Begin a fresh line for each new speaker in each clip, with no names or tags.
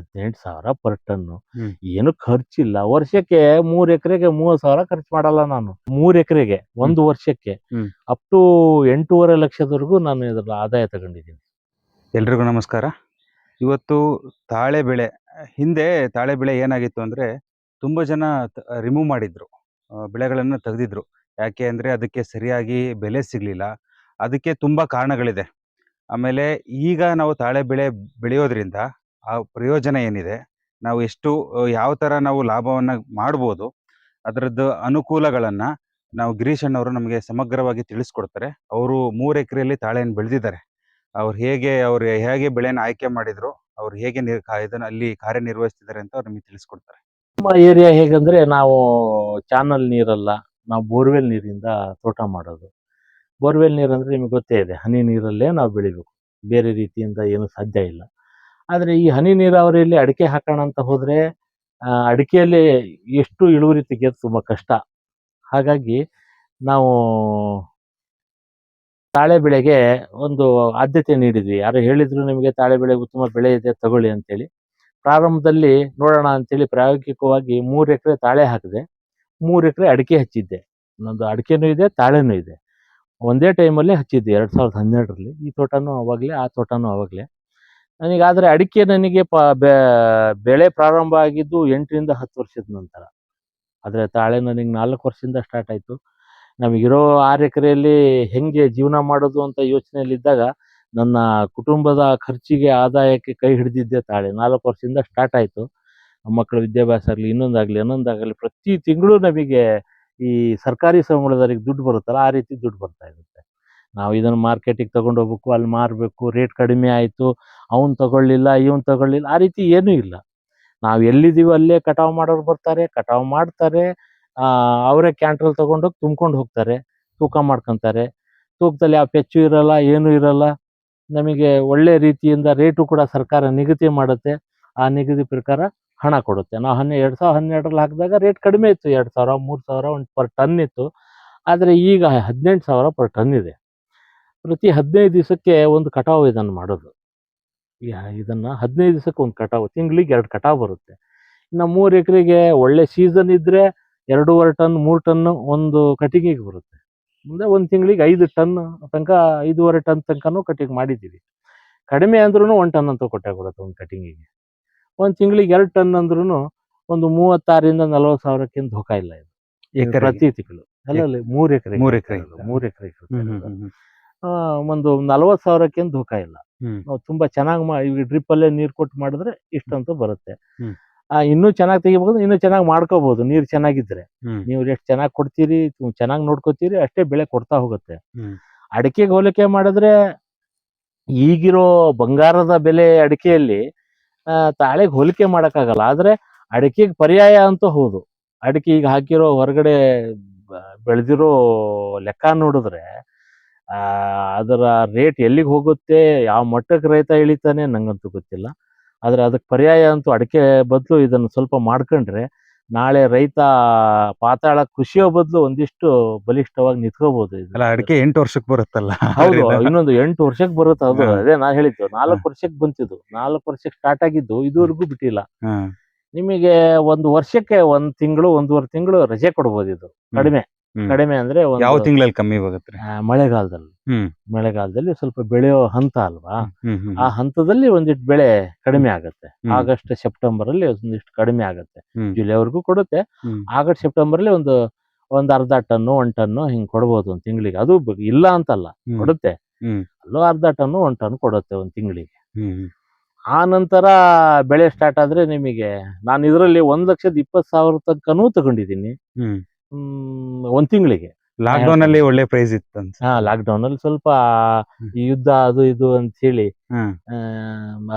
ಹದಿನೆಂಟು ಸಾವಿರ per ton. ಏನು ಖರ್ಚಿಲ್ಲ. ವರ್ಷಕ್ಕೆ ಮೂರ್ ಎಕರೆಗೆ ಮೂವತ್ ಸಾವಿರ ಖರ್ಚು ಮಾಡಲ್ಲ ನಾನು. ಮೂರ್ ಎಕರೆಗೆ ಒಂದು ವರ್ಷಕ್ಕೆ. ಅಪ್ ಟು ಎಂಟೂವರೆ ಲಕ್ಷದವರೆಗೂ ನಾನು ಇದ್ರ ಆದಾಯ ತಗೊಂಡಿದ್ದೀನಿ.
ಎಲ್ರಿಗೂ ನಮಸ್ಕಾರ. ಇವತ್ತು ತಾಳೆ ಬೆಳೆ ಹಿಂದೆ ತಾಳೆ ಬೆಳೆ ಏನಾಗಿತ್ತು ಅಂದ್ರೆ ತುಂಬಾ ಜನ ರಿಮೂವ್ ಮಾಡಿದ್ರು. ಬೆಳೆಗಳನ್ನು ತೆಗೆದಿದ್ರು. ಯಾಕೆ ಅಂದ್ರೆ ಅದಕ್ಕೆ ಸರಿಯಾಗಿ ಬೆಲೆ ಸಿಗ್ಲಿಲ್ಲ. ಅದಕ್ಕೆ ತುಂಬಾ ಕಾರಣಗಳಿದೆ. ಆಮೇಲೆ ಈಗ ನಾವು ತಾಳೆ ಬೆಳೆ ಬೆಳೆಯೋದ್ರಿಂದ ಆ ಪ್ರಯೋಜನ ಏನಿದೆ? ನಾವು ಎಷ್ಟು ಯಾವ ಥರ ನಾವು ಲಾಭವನ್ನು ಮಾಡ್ಬೋದು? ಅದರದ್ದು ಅನುಕೂಲಗಳನ್ನು ನಾವು ಗಿರೀಶ್ ಅಣ್ಣವರು ನಮಗೆ ಸಮಗ್ರವಾಗಿ ತಿಳಿಸ್ಕೊಡ್ತಾರೆ. ಅವರು ಮೂರು ಎಕರೆಯಲ್ಲಿ ತಾಳೆಯನ್ನು ಬೆಳೆದಿದ್ದಾರೆ. ಅವ್ರು ಹೇಗೆ ಅವ್ರು ಹೇಗೆ ಬೆಳೆನ ಆಯ್ಕೆ ಮಾಡಿದ್ರು, ಅವ್ರು ಹೇಗೆ ನಿರ್ ಇದನ್ನು ಇದನ್ನ ಅಲ್ಲಿ ಕಾರ್ಯನಿರ್ವಹಿಸ್ತಿದ್ದಾರೆ ಅಂತ ಅವ್ರು ನಮಗೆ ತಿಳಿಸ್ಕೊಡ್ತಾರೆ.
ನಮ್ಮ ಏರಿಯಾ ಹೇಗಂದ್ರೆ ನಾವು ಚಾನಲ್ ನೀರಲ್ಲ, ನಾವು ಬೋರ್ವೆಲ್ ನೀರಿಂದ ತೋಟ ಮಾಡೋದು. ಬೋರ್ವೆಲ್ ನೀರು ಅಂದ್ರೆ ನಿಮಗೆ ಗೊತ್ತೇ ಇದೆ, ಹನಿ ನೀರಲ್ಲೇ ನಾವು ಬೆಳಿಬೇಕು. ಬೇರೆ ರೀತಿಯಿಂದ ಏನು ಸಾಧ್ಯ ಇಲ್ಲ. ಆದರೆ ಈ ಹನಿ ನೀರಾವರಿಯಲ್ಲಿ ಅಡಿಕೆ ಹಾಕೋಣ ಅಂತ ಹೋದರೆ ಅಡಿಕೆಯಲ್ಲಿ ಎಷ್ಟು ಇಳುವರಿ ತೆಗೆಯೋದು ತುಂಬಾ ಕಷ್ಟ. ಹಾಗಾಗಿ ನಾವು ತಾಳೆ ಬೆಳೆಗೆ ಒಂದು ಆದ್ಯತೆ ನೀಡಿದ್ವಿ. ಯಾರು ಹೇಳಿದ್ರು ನಿಮಗೆ ತಾಳೆ ಬೆಳೆ ಉತ್ತಮ ಬೆಳೆ ಇದೆ, ತಗೊಳ್ಳಿ ಅಂತೇಳಿ. ಪ್ರಾರಂಭದಲ್ಲಿ ನೋಡೋಣ ಅಂತೇಳಿ ಪ್ರಾಯೋಗಿಕವಾಗಿ ಮೂರು ಎಕರೆ ತಾಳೆ ಹಾಕಿದೆ. ಮೂರು ಎಕರೆ ಅಡಿಕೆ ಹಚ್ಚಿದ್ದೆ. ನಂದು ಅಡಿಕೆನೂ ಇದೆ, ತಾಳೆನೂ ಇದೆ. ಒಂದೇ ಟೈಮಲ್ಲಿ ಹಚ್ಚಿದ್ದೆ, ಎರಡು ಸಾವಿರದ ಹನ್ನೆರಡರಲ್ಲಿ. ಈ ತೋಟನೂ ಆವಾಗಲೇ ಆ ತೋಟನೂ ಅವಾಗಲೇ. ನನಗೆ ಆದರೆ ಅಡಿಕೆ ನನಗೆ ಪ ಬೆಳೆ ಪ್ರಾರಂಭ ಆಗಿದ್ದು ಎಂಟರಿಂದ ಹತ್ತು ವರ್ಷದ ನಂತರ. ಆದರೆ ತಾಳೆ ನನಗೆ ನಾಲ್ಕು ವರ್ಷದಿಂದ ಸ್ಟಾರ್ಟ್ ಆಯಿತು. ನಮಗಿರೋ ಆರು ಎಕರೆಯಲ್ಲಿ ಹೆಂಗೆ ಜೀವನ ಮಾಡೋದು ಅಂತ ಯೋಚನೆಯಲ್ಲಿದ್ದಾಗ ನನ್ನ ಕುಟುಂಬದ ಖರ್ಚಿಗೆ ಆದಾಯಕ್ಕೆ ಕೈ ಹಿಡಿದಿದ್ದೆ ತಾಳೆ. ನಾಲ್ಕು ವರ್ಷದಿಂದ ಸ್ಟಾರ್ಟ್ ಆಯಿತು. ಮಕ್ಕಳ ವಿದ್ಯಾಭ್ಯಾಸ ಆಗಲಿ, ಇನ್ನೊಂದಾಗಲಿ ಇನ್ನೊಂದಾಗಲಿ ಪ್ರತಿ ತಿಂಗಳು ನಮಗೆ ಈ ಸರ್ಕಾರಿ ಸಂಬಳದವರಿಗೆ ದುಡ್ಡು ಬರುತ್ತಲ್ಲ, ಆ ರೀತಿ ದುಡ್ಡು ಬರ್ತಾ ಇರುತ್ತೆ. ನಾವು ಇದನ್ನು ಮಾರ್ಕೆಟಿಗೆ ತೊಗೊಂಡು ಹೋಗ್ಬೇಕು ಅಲ್ಲಿ ಮಾರಬೇಕು ರೇಟ್ ಕಡಿಮೆ ಆಯಿತು ಅವ್ನು ತಗೊಳ್ಳಿಲ್ಲ ಇವನು ತಗೊಳ್ಳಿಲ್ಲ ಆ ರೀತಿ ಏನೂ ಇಲ್ಲ. ನಾವು ಎಲ್ಲಿದ್ದೀವೋ ಅಲ್ಲೇ ಕಟಾವು ಮಾಡೋರು ಬರ್ತಾರೆ ಕಟಾವು ಮಾಡ್ತಾರೆ ಆ, ಅವರೇ ಕ್ಯಾಂಟ್ರಲ್ ತಗೊಂಡೋಗಿ ತುಂಬ್ಕೊಂಡು ಹೋಗ್ತಾರೆ ತೂಕ ಮಾಡ್ಕೊಂತಾರೆ. ತೂಕದಲ್ಲಿ ಯಾವ ಪೆಚ್ಚು ಇರಲ್ಲ ಏನೂ ಇರಲ್ಲ. ನಮಗೆ ಒಳ್ಳೆ ರೀತಿಯಿಂದ ರೇಟು ಕೂಡ ಸರ್ಕಾರ ನಿಗದಿ ಮಾಡುತ್ತೆ. ಆ ನಿಗದಿ ಪ್ರಕಾರ ಹಣ ಕೊಡುತ್ತೆ. ನಾವು ಹನ್ನೆ ಎರಡು ಸಾವಿರ ಹನ್ನೆರಡರಲ್ಲಿ ಹಾಕಿದಾಗ ರೇಟ್ ಕಡಿಮೆ ಇತ್ತು ಎರಡು ಸಾವಿರ ಮೂರು ಸಾವಿರ ಒಂದು ಪರ್ ಟನ್ ಇತ್ತು. ಆದರೆ ಈಗ ಹದಿನೆಂಟು ಸಾವಿರ ಪರ್ ಟನ್ ಇದೆ. ಪ್ರತಿ ಹದಿನೈದು ದಿವಸಕ್ಕೆ ಒಂದು ಕಟಾವು ಇದನ್ನು ಮಾಡೋದು. ಇದನ್ನು ಹದಿನೈದು ದಿವಸಕ್ಕೆ ಒಂದು ಕಟಾವು ತಿಂಗಳಿಗೆ ಎರಡು ಕಟಾವು ಬರುತ್ತೆ. ಇನ್ನು ಮೂರು ಎಕರೆಗೆ ಒಳ್ಳೆ ಸೀಸನ್ ಇದ್ರೆ ಎರಡೂವರೆ ಟನ್ ಮೂರು ಟನ್ ಒಂದು ಕಟಿಂಗಿಗೆ ಬರುತ್ತೆ. ಮುಂದೆ ಒಂದು ತಿಂಗಳಿಗೆ ಐದು ಟನ್ ತನಕ ಐದೂವರೆ ಟನ್ ತನಕನೂ ಕಟಿಂಗ್ ಮಾಡಿದ್ದೀವಿ. ಕಡಿಮೆ ಅಂದ್ರೂ ಒಂದು ಟನ್ ಅಂತ ಕೊಟ್ಟೆ ಬರುತ್ತೆ ಒಂದು ಕಟಿಂಗಿಗೆ ಒಂದು ತಿಂಗಳಿಗೆ ಎರಡು ಟನ್ ಅಂದ್ರೂ ಒಂದು ಮೂವತ್ತಾರರಿಂದ ನಲವತ್ತು ಸಾವಿರಕ್ಕಿಂತ ಧೋಕ ಇಲ್ಲ ಇದು? ಪ್ರತಿ ತಿಂಗಳು. ಅಲ್ಲ ಮೂರು ಎಕರೆ
ಮೂರು ಎಕರೆ
ಮೂರು ಎಕರೆ. ಒಂದು ನಲವತ್ತು ಸಾವಿರಕ್ಕಿಂತ ದುಃಖ ಇಲ್ಲ. ನಾವು ತುಂಬಾ ಚೆನ್ನಾಗಿ ಮಾ ಈಗ ಡ್ರಿಪ್ ಅಲ್ಲೇ ನೀರು ಕೊಟ್ಟು ಮಾಡಿದ್ರೆ ಇಷ್ಟಂತೂ ಬರುತ್ತೆ. ಆ, ಇನ್ನೂ ಚೆನ್ನಾಗಿ ತೆಗಿಬಹುದು ಇನ್ನೂ ಚೆನ್ನಾಗಿ ಮಾಡ್ಕೋಬಹುದು ನೀರು ಚೆನ್ನಾಗಿದ್ರೆ. ನೀವು ಎಷ್ಟು ಚೆನ್ನಾಗಿ ಕೊಡ್ತೀರಿ ಚೆನ್ನಾಗಿ ನೋಡ್ಕೋತೀರಿ ಅಷ್ಟೇ ಬೆಳೆ ಕೊಡ್ತಾ ಹೋಗುತ್ತೆ.
ಅಡಿಕೆ
ಅಡಿಕೆಗೆ ಹೋಲಿಕೆ ಮಾಡಿದ್ರೆ ಈಗಿರೋ ಬಂಗಾರದ ಬೆಲೆ ಅಡಿಕೆಯಲ್ಲಿ ತಾಳೆಗೆ ಹೋಲಿಕೆ ಮಾಡೋಕ್ಕಾಗಲ್ಲ. ಆದ್ರೆ ಅಡಿಕೆಗೆ ಪರ್ಯಾಯ ಅಂತೂ ಹೌದು. ಅಡಿಕೆ ಈಗ ಹಾಕಿರೋ ಹೊರಗಡೆ ಬೆಳೆದಿರೋ ಲೆಕ್ಕ ನೋಡಿದ್ರೆ ಅದರ ರೇಟ್ ಎಲ್ಲಿಗೆ ಹೋಗುತ್ತೆ ಯಾವ ಮಟ್ಟಕ್ಕೆ ರೈತ ಇಳಿತಾನೆ ನಂಗಂತೂ ಗೊತ್ತಿಲ್ಲ. ಆದ್ರೆ ಅದಕ್ಕೆ ಪರ್ಯಾಯ ಅಂತೂ ಅಡಿಕೆ ಬದಲು ಇದನ್ನು ಸ್ವಲ್ಪ ಮಾಡ್ಕೊಂಡ್ರೆ ನಾಳೆ ರೈತ ಪಾತಾಳ ಕೃಷಿಯ ಬದಲು ಒಂದಿಷ್ಟು ಬಲಿಷ್ಠವಾಗಿ ನಿಂತ್ಕೋಬಹುದು.
ಅಲ್ಲ ಅಡಿಕೆ ಎಂಟು ವರ್ಷಕ್ಕೆ ಬರುತ್ತಲ್ಲ.
ಹೌದು ಇನ್ನೊಂದು ಎಂಟು ವರ್ಷಕ್ಕೆ ಬರುತ್ತೆ ಅದು. ಅದೇ ನಾ ಹೇಳಿದ್ದು ನಾಲ್ಕು ವರ್ಷಕ್ಕೆ ಬಂತಿದ್ದು ನಾಲ್ಕು ವರ್ಷಕ್ಕೆ ಸ್ಟಾರ್ಟ್ ಆಗಿದ್ದು ಇದುವರೆಗೂ ಬಿಟ್ಟಿಲ್ಲ. ನಿಮಗೆ ಒಂದು ವರ್ಷಕ್ಕೆ ಒಂದ್ ತಿಂಗಳು ಒಂದೂವರೆ ತಿಂಗಳು ರಜೆ ಕೊಡ್ಬೋದು ಇದು ಕಡಿಮೆ. ಕಡಿಮೆ ಅಂದ್ರೆ ಒಂದು,
ಯಾವ ತಿಂಗಳಲ್ಲಿ ಕಮ್ಮಿ ಹೋಗುತ್ತೆ
ಮಳೆಗಾಲದಲ್ಲಿ. ಮಳೆಗಾಲದಲ್ಲಿ ಸ್ವಲ್ಪ ಬೆಳೆಯೋ ಹಂತ ಅಲ್ವಾ? ಆ ಹಂತದಲ್ಲಿ ಒಂದಿಷ್ಟು ಬೆಳೆ ಕಡಿಮೆ ಆಗುತ್ತೆ. ಆಗಸ್ಟ್ ಸೆಪ್ಟೆಂಬರ್ ಅಲ್ಲಿ ಒಂದಿಷ್ಟು ಕಡಿಮೆ ಆಗುತ್ತೆ. ಜುಲೈವರೆಗೂ ಕೊಡುತ್ತೆ. ಆಗಸ್ಟ್ ಸೆಪ್ಟೆಂಬರ್ ಅಲ್ಲಿ ಒಂದು ಒಂದ್ ಅರ್ಧ ಟನ್ನು ಒಂದ್ ಟನ್ನು ಹಿಂಗ್ ಕೊಡ್ಬೋದು ಒಂದ್ ತಿಂಗಳಿಗೆ. ಅದು ಇಲ್ಲ ಅಂತಲ್ಲ. ಕೊಡುತ್ತೆ. ಅಲ್ಲೂ ಅರ್ಧ ಟನ್ನು ಒಂದ್ ಟನ್ ಕೊಡುತ್ತೆ ಒಂದ್ ತಿಂಗಳಿಗೆ. ಆ ನಂತರ ಬೆಳೆ ಸ್ಟಾರ್ಟ್ ಆದ್ರೆ ನಿಮಗೆ ನಾನು ಇದರಲ್ಲಿ ಒಂದ್ ಲಕ್ಷದ ಇಪ್ಪತ್ ಸಾವಿರ ತನಕನೂ ತಗೊಂಡಿದ್ದೀನಿ. ಒಂದ್ ತಿಂಗಳಿಗೆ.
ಲಾಕ್ಡೌನ್ ಅಲ್ಲಿ ಒಳ್ಳೆ ಪ್ರೈಸ್ ಇತ್ತು ಹಾ
ಹಾ ಲಾಕ್ಡೌನ್ ಅಲ್ಲಿ ಸ್ವಲ್ಪ ಈ ಯುದ್ಧ ಅದು ಇದು ಅಂತ ಹೇಳಿ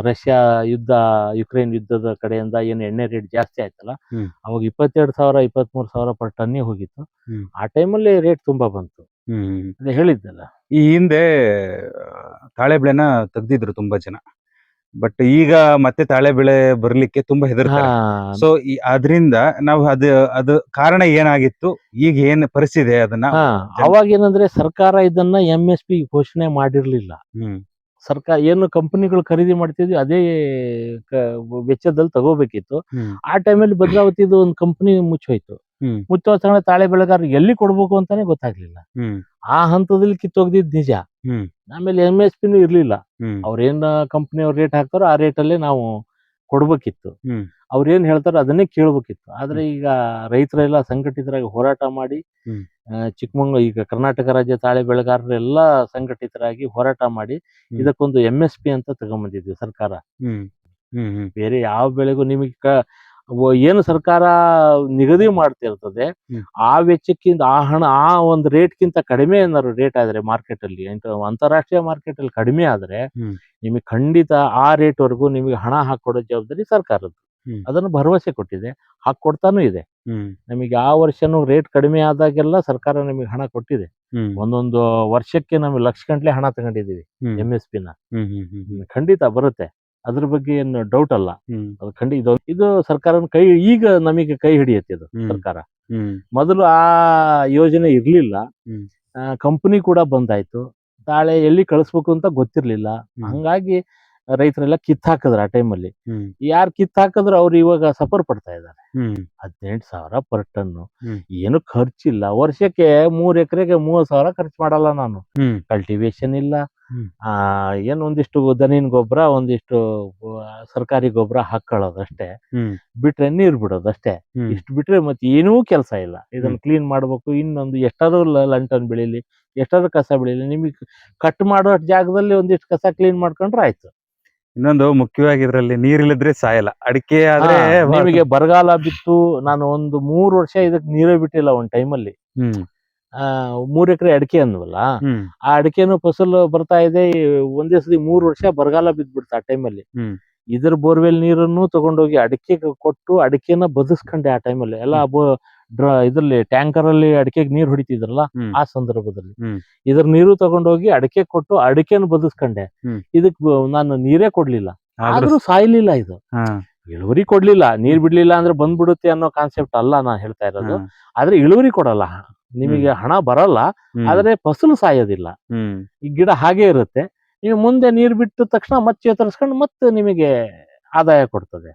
ರಷ್ಯಾ ಯುದ್ಧ ಯುಕ್ರೇನ್ ಯುದ್ಧದ ಕಡೆಯಿಂದ ಏನು ಎಣ್ಣೆ ರೇಟ್ ಜಾಸ್ತಿ ಆಯ್ತಲ್ಲ ಅವಾಗ ಇಪ್ಪತ್ತೆರಡು ಸಾವಿರ ಇಪ್ಪತ್ಮೂರು ಸಾವಿರ ಪರ್ ಟನ್ನೇ ಹೋಗಿತ್ತು. ಆ ಟೈಮಲ್ಲಿ ರೇಟ್ ತುಂಬಾ ಬಂತು.
ಹ್ಮ್
ಅದೇ ಹೇಳಿದ್ದಲ್ಲ.
ಈ ಹಿಂದೆ ತಾಳೆ ಬೆಳೆನ ತೆಗ್ದಿದ್ರು ತುಂಬಾ ಜನ. ಬಟ್ ಈಗ ಮತ್ತೆ ತಾಳೆ ಬೆಳೆ ಬರ್ಲಿಕ್ಕೆ ತುಂಬಾ ಹೆದರ್ತಾರೆ. ಸೊ ಅದರಿಂದ ನಾವು ಅದು ಅದು ಕಾರಣ ಏನಾಗಿತ್ತು? ಈಗ ಏನ್ ಪರಿಸ್ಥಿತಿ ಅದನ್ನ?
ಅವಾಗ ಏನಂದ್ರೆ ಸರ್ಕಾರ ಇದನ್ನ ಎಂ ಎಸ್ ಪಿ ಘೋಷಣೆ ಮಾಡಿರ್ಲಿಲ್ಲ. ಸರ್ಕಾರ ಏನು ಕಂಪನಿಗಳು ಖರೀದಿ ಮಾಡ್ತಿದ್ವಿ ಅದೇ ವೆಚ್ಚದಲ್ಲಿ ತಗೋಬೇಕಿತ್ತು. ಆ ಟೈಮಲ್ಲಿ ಭದ್ರಾವತಿದು ಒಂದು ಕಂಪನಿ ಮುಚ್ಚೋಯ್ತು. ಮುಚ್ಚೋ ತಕ್ಷಣ ತಾಳೆ ಬೆಳೆಗಾರರು ಎಲ್ಲಿ ಕೊಡ್ಬೇಕು ಅಂತಾನೆ ಗೊತ್ತಾಗ್ಲಿಲ್ಲ. ಆ ಹಂತದಲ್ಲಿ ಕಿತ್ತೋಗ್ದಿದ್ ನಿಜ. ಆಮೇಲೆ ಎಂ ಎಸ್ ಪಿನೂ ಇರ್ಲಿಲ್ಲ. ಅವ್ರೇನ್ ಕಂಪ್ನಿ ಅವ್ರ ರೇಟ್ ಹಾಕ್ತಾರೋ ಆ ರೇಟಲ್ಲೇ ನಾವು ಕೊಡ್ಬೇಕಿತ್ತು. ಅವ್ರೇನ್ ಹೇಳ್ತಾರೋ ಅದನ್ನೇ ಕೇಳ್ಬೇಕಿತ್ತು. ಆದ್ರೆ ಈಗ ರೈತರೆಲ್ಲ ಸಂಘಟಿತರಾಗಿ ಹೋರಾಟ ಮಾಡಿ. ಚಿಕ್ಕಮಂಗ್ಳೂರು ಈಗ ಕರ್ನಾಟಕ ರಾಜ್ಯ ತಾಳೆ ಬೆಳೆಗಾರರೆಲ್ಲ ಸಂಘಟಿತರಾಗಿ ಹೋರಾಟ ಮಾಡಿ ಇದಕ್ಕೊಂದು ಎಂ ಎಸ್ ಪಿ ಅಂತ ತಗೊಂಬಂದಿದ್ವಿ ಸರ್ಕಾರ. ಬೇರೆ ಯಾವ ಬೆಳೆಗೂ ನಿಮಗೆ ಏನು ಸರ್ಕಾರ ನಿಗದಿ ಮಾಡ್ತಿರ್ತದೆ. ಆ ವೆಚ್ಚಕ್ಕಿಂತ ಆ ಹಣ ಆ ಒಂದು ರೇಟ್ಗಿಂತ ಕಡಿಮೆ ಏನಾದ್ರು ರೇಟ್ ಆದ್ರೆ ಮಾರ್ಕೆಟ್ ಅಲ್ಲಿ ಅಂತ- ಅಂತಾರಾಷ್ಟ್ರೀಯ ಮಾರ್ಕೆಟ್ ಅಲ್ಲಿ ಕಡಿಮೆ ಆದ್ರೆ. ನಿಮಗೆ ಖಂಡಿತ ಆ ರೇಟ್ ವರೆಗೂ ನಿಮಗೆ ಹಣ ಹಾಕೊಡೋ ಜವಾಬ್ದಾರಿ ಸರ್ಕಾರದ್ದು. ಅದನ್ನು ಭರವಸೆ ಕೊಟ್ಟಿದೆ ಹಾಕ್ಕೊಡ್ತಾನೂ ಇದೆ. ನಮಗೆ ಆ ವರ್ಷನೂ ರೇಟ್ ಕಡಿಮೆ ಆದಾಗೆಲ್ಲ ಸರ್ಕಾರ ನಿಮಗೆ ಹಣ ಕೊಟ್ಟಿದೆ. ಒಂದೊಂದು ವರ್ಷಕ್ಕೆ ನಮಗೆ ಲಕ್ಷ ಗಂಟ್ಲೆ ಹಣ ತಗೊಂಡಿದೀವಿ ಎಂ ಎಸ್
ಹ್ಮ್ ಹ್ಮ್.
ಖಂಡಿತ ಬರುತ್ತೆ. ಅದ್ರ ಬಗ್ಗೆ ಏನು ಡೌಟ್ ಅಲ್ಲ. ಅದು ಖಂಡಿ ಇದು ಇದು ಸರ್ಕಾರದ ಕೈ ಈಗ ನಮಗೆ ಕೈ ಹಿಡಿಯತ್ತೆ ಇದು ಸರ್ಕಾರ. ಮೊದಲು ಆ ಯೋಜನೆ ಇರ್ಲಿಲ್ಲ. ಕಂಪನಿ ಕೂಡ ಬಂದಾಯ್ತು. ತಾಳೆ ಎಲ್ಲಿ ಕಳಿಸ್ಬೇಕು ಅಂತ ಗೊತ್ತಿರ್ಲಿಲ್ಲ. ಹಂಗಾಗಿ ರೈತರೆಲ್ಲ ಕಿತ್ ಹಾಕಿದ್ರು ಆ ಟೈಮಲ್ಲಿ
ಅಲ್ಲಿ.
ಯಾರು ಕಿತ್ ಹಾಕಿದ್ರು ಅವ್ರು ಇವಾಗ ಸಫರ್ ಪಡ್ತಾ ಇದ್ದಾರೆ. ಹದಿನೆಂಟು ಸಾವಿರ ಪರ್
ಹ್ಮ್.
ಏನು ಖರ್ಚಿಲ್ಲ. ವರ್ಷಕ್ಕೆ ಮೂರ್ ಎಕರೆಗೆ ಮೂವತ್ ಸಾವಿರ ಖರ್ಚು ಮಾಡಲ್ಲ ನಾನು. ಕಲ್ಟಿವೇಶನ್ ಇಲ್ಲ. ಏನ್ ಒಂದಿಷ್ಟು ದನಿನ್ ಗೊಬ್ಬರ ಒಂದಿಷ್ಟು ಸರ್ಕಾರಿ ಗೊಬ್ಬರ ಹಾಕೊಳ್ಳೋದು ಅಷ್ಟೇ ಬಿಟ್ರೆ ನೀರ್ ಬಿಡೋದು ಅಷ್ಟೇ ಇಷ್ಟು ಬಿಟ್ರೆ ಮತ್ತೆ ಏನೂ ಕೆಲಸ ಇಲ್ಲ. ಇದನ್ನ ಕ್ಲೀನ್ ಮಾಡ್ಬೇಕು. ಇನ್ನೊಂದು ಎಷ್ಟಾದ್ರೂ ಲಂಟನ್ ಬೆಳೀಲಿ ಎಷ್ಟಾದ್ರೂ ಕಸ ಬೆಳೀಲಿ ನಿಮಗೆ ಕಟ್ ಮಾಡೋ ಜಾಗದಲ್ಲಿ ಒಂದಿಷ್ಟು ಕಸ ಕ್ಲೀನ್ ಮಾಡ್ಕೊಂಡ್ರೆ ಆಯ್ತು.
ಇನ್ನೊಂದು ಮುಖ್ಯವಾಗಿ ಇದ್ರಲ್ಲಿ ನೀರಿಲ್ಲದ್ರೆ ಸಾಯಲ್ಲ. ಅಡಿಕೆ ಆದ್ರೆ
ನಿಮಗೆ ಬರಗಾಲ ಬಿತ್ತು. ನಾನು ಒಂದು ಮೂರು ವರ್ಷ ಇದಕ್ಕೆ ನೀರೇ ಬಿಟ್ಟಿಲ್ಲ ಒಂದ್ ಟೈಮಲ್ಲಿ ಆ ಮೂರ್ ಎಕರೆ ಅಡಿಕೆ ಅಂದ್ವಲ್ಲ ಆ ಅಡಿಕೆನು ಫಸಲು ಬರ್ತಾ ಇದೆ. ಒಂದೇ ಸತಿ ಮೂರು ವರ್ಷ ಬರಗಾಲ ಬಿದ್ದ್ಬಿಡ್ತು ಆ ಟೈಮಲ್ಲಿ. ಇದ್ರ ಬೋರ್ವೆಲ್ ನೀರನ್ನು ತಗೊಂಡೋಗಿ ಅಡಿಕೆ ಕೊಟ್ಟು ಅಡಿಕೆನ ಬದುಸ್ಕೊಂಡೆ ಆ ಟೈಮಲ್ಲಿ. ಎಲ್ಲ ಇದ್ರಲ್ಲಿ ಟ್ಯಾಂಕರ್ ಅಲ್ಲಿ ಅಡಿಕೆಗೆ ನೀರ್ ಹೊಡಿತಿದ್ರಲ್ಲ ಆ ಸಂದರ್ಭದಲ್ಲಿ. ಇದ್ರ ನೀರು ತಗೊಂಡೋಗಿ ಅಡಿಕೆ ಕೊಟ್ಟು ಅಡಿಕೆನ ಬದುಸ್ಕೊಂಡೆ. ಇದಕ್ ನಾನು ನೀರೇ ಕೊಡ್ಲಿಲ್ಲ.
ಆದ್ರೂ
ಸಾಯ್ಲಿಲ್ಲ ಇದು. ಇಳುವರಿ ಕೊಡ್ಲಿಲ್ಲ. ನೀರ್ ಬಿಡ್ಲಿಲ್ಲ ಅಂದ್ರೆ ಬಂದ್ಬಿಡುತ್ತೆ ಅನ್ನೋ ಕಾನ್ಸೆಪ್ಟ್ ಅಲ್ಲ ನಾನು ಹೇಳ್ತಾ ಇರೋದು. ಆದ್ರೆ ಇಳುವರಿ ಕೊಡಲ್ಲ. ನಿಮಗೆ ಹಣ ಬರಲ್ಲ. ಆದ್ರೆ ಫಸಲು ಸಾಯೋದಿಲ್ಲ. ಈ ಗಿಡ ಹಾಗೆ ಇರುತ್ತೆ. ನೀವು ಮುಂದೆ ನೀರು ಬಿಟ್ಟ ತಕ್ಷಣ ಮತ್ತೆ ಚೇತರಿಸ್ಕೊಂಡು ಮತ್ತೆ ನಿಮಗೆ ಆದಾಯ ಕೊಡ್ತದೆ.